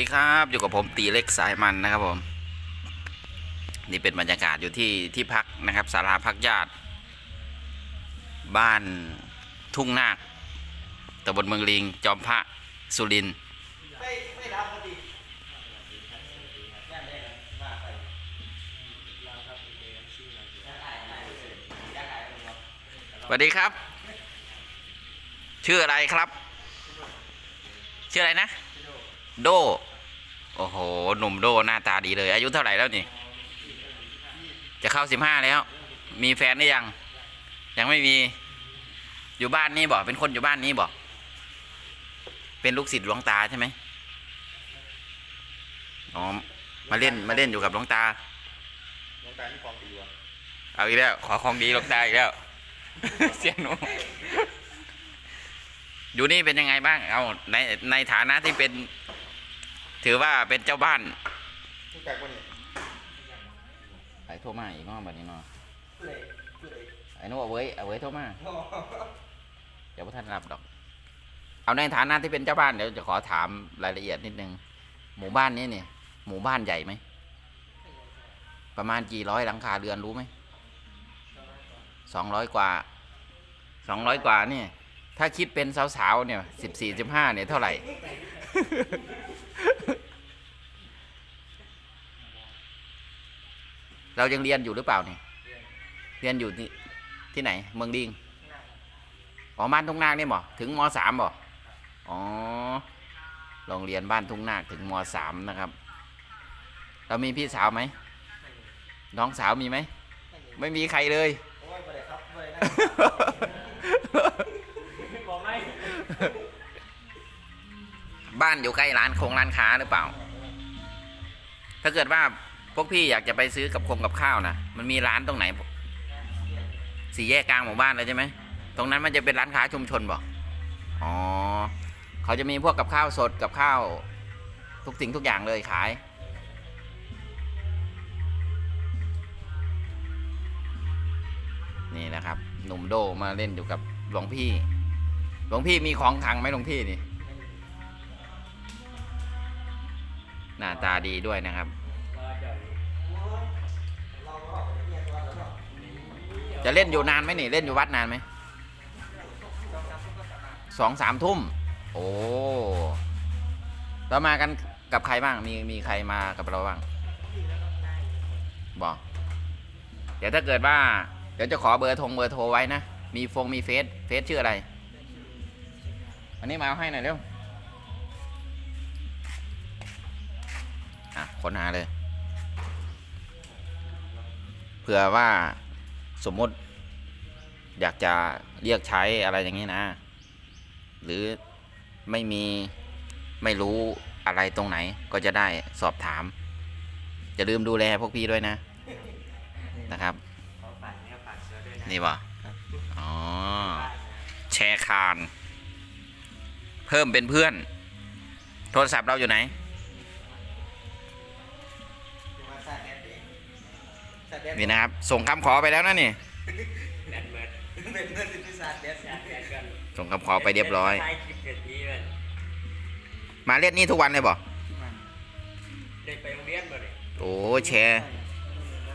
ดีครับอยู่กับผมตีเล็กสายมันนะครับผม นี่เป็นบรรยากาศอยู่ที่ที่พักนะครับศาลาพักญาติ บ้านทุ่งนาคตำบลเมืองลิง จอมพระสุรินสวัสดีครับ ชื่ออะไรครับ ชื่ออะไรนะ โด โอ้โห หนุ่มโดหน้าตาดีเลย อายุเท่าไหร่แล้วนี่ จะเข้าสิบห้าแล้ว มีแฟนหรือยัง ยังไม่มี อยู่บ้านนี้บอกเป็นคนอยู่บ้านนี้บอก เป็นลูกศิษย์หลวงตาใช่ไหมอ๋อ มาเล่นมาเล่นอยู่กับหลวงตาน้องตาที่ฟองดีวะเอาอีกแล้ว ขอของดีหลวงตาอีกแล้ว เสียงหนูอยู่นี่เป็นยังไงบ้าง เอาในในฐานะที่เป็น ถือว่าเป็นเจ้าบ้านรู้จักปะเนี่ยไอ้โทรมาอีกเนาะบัดนี้เนาะไอ้นู้นเอาไว้เอาไว้โทรมาเดี๋ยวพระท่านรับดอก เอาในฐานะที่เป็นเจ้าบ้านเดี๋ยวจะขอถามรายละเอียดนิดนึงหมู่บ้านนี้เนี่ย หมู่บ้านใหญ่ไหมประมาณกี่ร้อยหลังคาเรือนรู้ไหมสองร้อยกว่าสองร้อยกว่าเนี่ยถ้าคิดเป็นสาวๆเนี่ยสิบสี่สิบห้าเนี่ยเท่าไหร่ เรายังเรียนอยู่หรือเปล่าเนี่ยเรียนอยู่ที่ที่ไหน เมืองดิงอ๋อบ้านทุ่งนาคเนี่ยบ่ถึงมสามบ่อ๋อโรงเรียนบ้านทุ่งนาคถึงมสามนะครับ เรามีพี่สาวไหมน้องสาวมีไหมไม่มีใครเลยโอ้ยไปเลยครับไปเลยนะบอกไม่บ้านอยู่ใกล้ร้านโคงร้านค้าหรือเปล่า ถ้าเกิดว่าพ วกพี่อยากจะไปซื้อกับคงกับข้าวนะมันมีร้านตรงไหนสี่แยกกลางหมู่บ้านเลยใช่ไหมตรงนั้นมันจะเป็นร้านค้าชุมชนบอกอ๋อเขาจะมีพวกกับข้าวสดกับข้าว ทุกสิ่งทุกอย่างเลยขาย นี่นะครับ หนุ่มโดมาเล่นอยู่กับหลวงพี่ หลวงพี่มีของขังไหมหลวงพี่นี่หน้าตาดีด้วยนะครับ จะเล่นอยู่นานไหมนี่เล่นอยู่วัดนานไหมสองสามทุ่ม โอ้เรามากันกับใครบ้าง มีมีใครมากับเราบ้าง บอก เดี๋ยวถ้าเกิดว่า เดี๋ยวจะขอเบอร์ทงเบอร์โทรไว้นะ มีฟงมีเฟซเฟซชื่ออะไร อันนี้มาเอาให้หน่อยเร็ว อะค้นหาเลย เผื่อว่า สมมติ อยากจะเรียกใช้อะไรอย่างนี้นะ หรือไม่มีไม่รู้อะไรตรงไหนก็จะได้สอบถาม จะลืมดูแลพวกพี่ด้วยนะ นะครับนี่วะนี่วะอ๋อ แชร์คาน เพิ่มเป็นเพื่อน โทรศัพท์เราอยู่ไหน นี่นะครับ ส่งคำขอไปแล้วนะนี่แดดเบิร์ดเป็นเพื่อนที่ซาแดดแดดแดดกันส่งคำขอไปเรียบร้อยถ่ายคลิปเกิดนี้เลยมาเล่นนี่ทุกวันเลยบ่ได้ไปโรงเรียนบ่เลยโอ้แชร์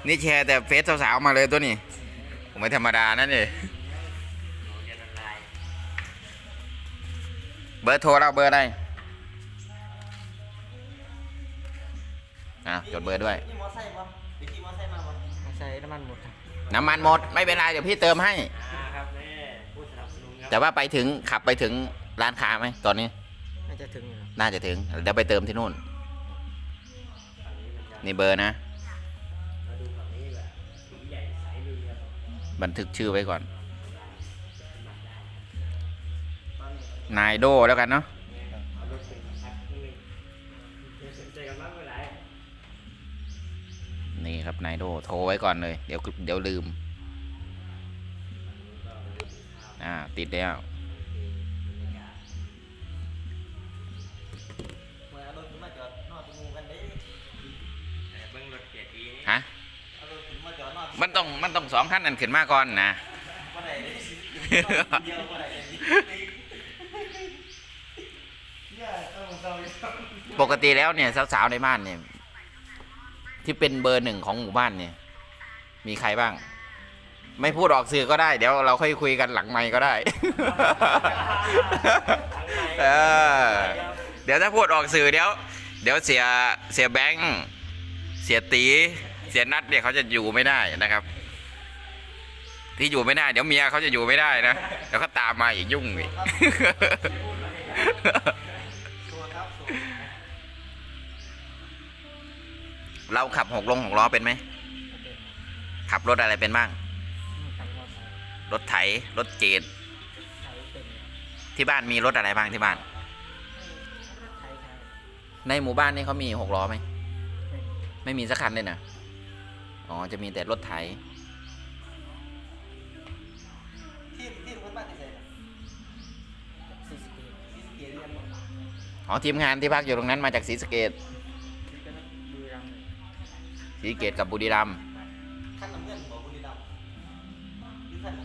นี่แชร์แต่เฟซสาวๆมาเลยตัวนี้ผมไม่ธรรมดานั่นเลยโรงเรียนออนไลน์เบอร์โทรเราเบอร์อะไรอะจดเบอร์ด้วย นี่มอไซค์ปะเดี๋ยวขี่มอไซค์มาปะ มอไซค์น้ำมันหมดครับน้ำมันหมดไม่เป็นไรเดี๋ยวพี่เติมให้ อ่าครับแม่ผู้สนับสนุนครับแต่ว่าไปถึงขับไปถึงร้านค้าไหมตอนนี้ น่าจะถึงอยู่ครับน่าจะถึงเดี๋ยวไปเติมที่นู่น ฝั่งนี้มันจะนี่เบอร์นะ มาดูฝั่งนี้แบบสีใหญ่สายลุยครับบันทึกชื่อไว้ก่อนสมัครได้นายโดแล้วกันเนาะ นี่ครับไนโดโทรไว้ก่อนเลย เดี๋ยวเดี๋ยวลืม อ่า ติดแล้วฮะมันต้องมันต้องสองขั้นนั่นขึ้นมาก่อนนะปกติแล้วเนี่ยสาวๆในบ้านเนี่ย ที่เป็นเบอร์หนึ่งของหมู่บ้านเนี่ย มีใครบ้าง ไม่พูดออกสื่อก็ได้ เดี๋ยวเราค่อยคุยกันหลังไมค์ก็ได้เออเดี๋ยวถ้าพูดออกสื่อเดี๋ยว เดี๋ยวเสียเสียแบงค์เสียตี เสียนัดเนี่ยเขาจะอยู่ไม่ได้นะครับ ที่อยู่ไม่ได้ เดี๋ยวเมียเขาจะอยู่ไม่ได้นะเดี๋ยวเขาตามมาอีกยุ่งอีก เราขับหกลงหกล้อเป็นไหม ขับรถอะไรเป็นบ้าง รถไถ รถเจดที่บ้านมีรถอะไรบ้างที่บ้าน ในหมู่บ้านนี่เขามีหกล้อไหม ไม่มีสักคันเลยนะอ๋อ จะมีแต่รถไถ ที่ที่คนบ้านที่ไหนซีสเกตเรียนหมดอ๋อทีมงานที่พักอยู่ตรงนั้นมาจากศรีสะเกดศรี สะเกดกับบุรีรัมย์ขั้นน้ำเงินบอกบุรีรัมย์ที่ท่าน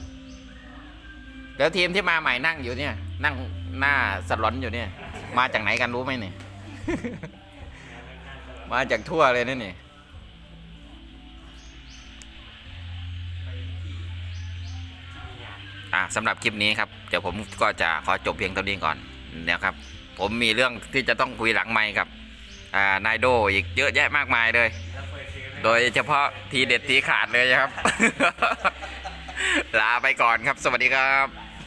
แล้วทีมที่มาใหม่นั่งอยู่เนี่ย นั่งหน้าสลอนอยู่เนี่ย มาจากไหนกันรู้ไหมเนี่ย มาจากทั่วเลยนั่นนี่อ่าสำหรับคลิปนี้ครับ เดี๋ยวผมก็จะขอจบเพียงเท่านี้ก่อนนะครับ ผมมีเรื่องที่จะต้องคุยหลังไมค์กับอ่านายโดอีกเยอะแยะมากมายเลย โดยเฉพาะทีเด็ดทีขาดเลยนะครับ ลาไปก่อนครับ สวัสดีครับ